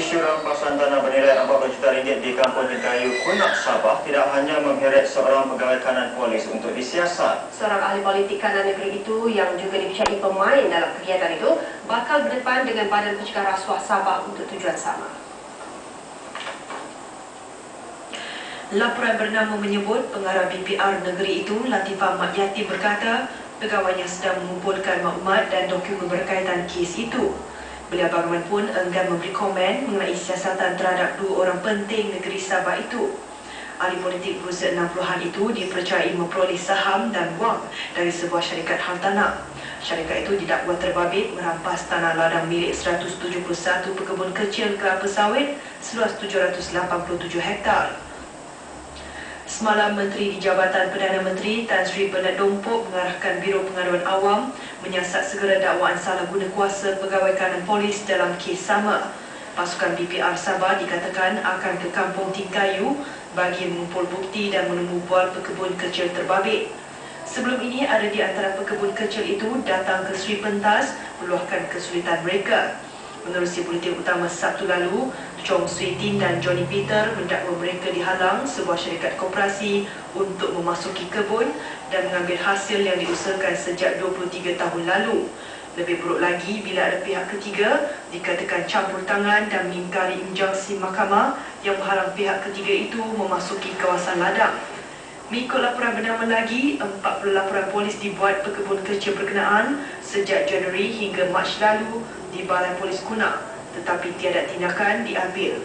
Isu rampasan tanah bernilai 40 juta ringgit di Kampung Kayu Kunak Sabah tidak hanya mengheret seorang pegawai kanan polis untuk disiasat. Seorang ahli politik kanan negeri itu yang juga dipercayai pemain dalam kegiatan itu bakal berdepan dengan Badan Pencegah Rasuah Sabah untuk tujuan sama. Laporan bernama menyebut pengarah BPR negeri itu Latifah Mat Yati berkata pegawainya sedang mengumpulkan maklumat dan dokumen berkaitan kes itu. Beliau bagaimanapun enggan memberi komen mengenai siasatan terhadap dua orang penting negeri Sabah itu. Ahli politik berusia 60-an itu dipercayai memperoleh saham dan wang dari sebuah syarikat hartanah. Syarikat itu didakwa terbabit merampas tanah ladang milik 171 pekebun kecil kelapa sawit seluas 787 hektar. Semalam Menteri di Jabatan Perdana Menteri Tan Sri Bernard Dompok mengarahkan Biro Pengaduan Awam menyiasat segera dakwaan salah guna kuasa pegawai kanan polis dalam kes sama. Pasukan BPR Sabah dikatakan akan ke Kampung Tingkayu bagi mengumpul bukti dan menemu bual pekebun kecil terbabit. Sebelum ini ada di antara pekebun kecil itu datang ke Sri Pentas meluahkan kesulitan mereka. Menerusi politik utama Sabtu lalu, Chong Sui Tin dan Johnny Peter mendakwa mereka dihalang sebuah syarikat koperasi untuk memasuki kebun dan mengambil hasil yang diusahakan sejak 23 tahun lalu. Lebih buruk lagi bila ada pihak ketiga dikatakan campur tangan dan mengingkari injunksi mahkamah yang menghalang pihak ketiga itu memasuki kawasan ladang. Mengikut laporan bernama lagi, 40 laporan polis dibuat pekebun kecil berkenaan sejak Januari hingga Mac lalu di Balai Polis Kunak tetapi tiada tindakan diambil.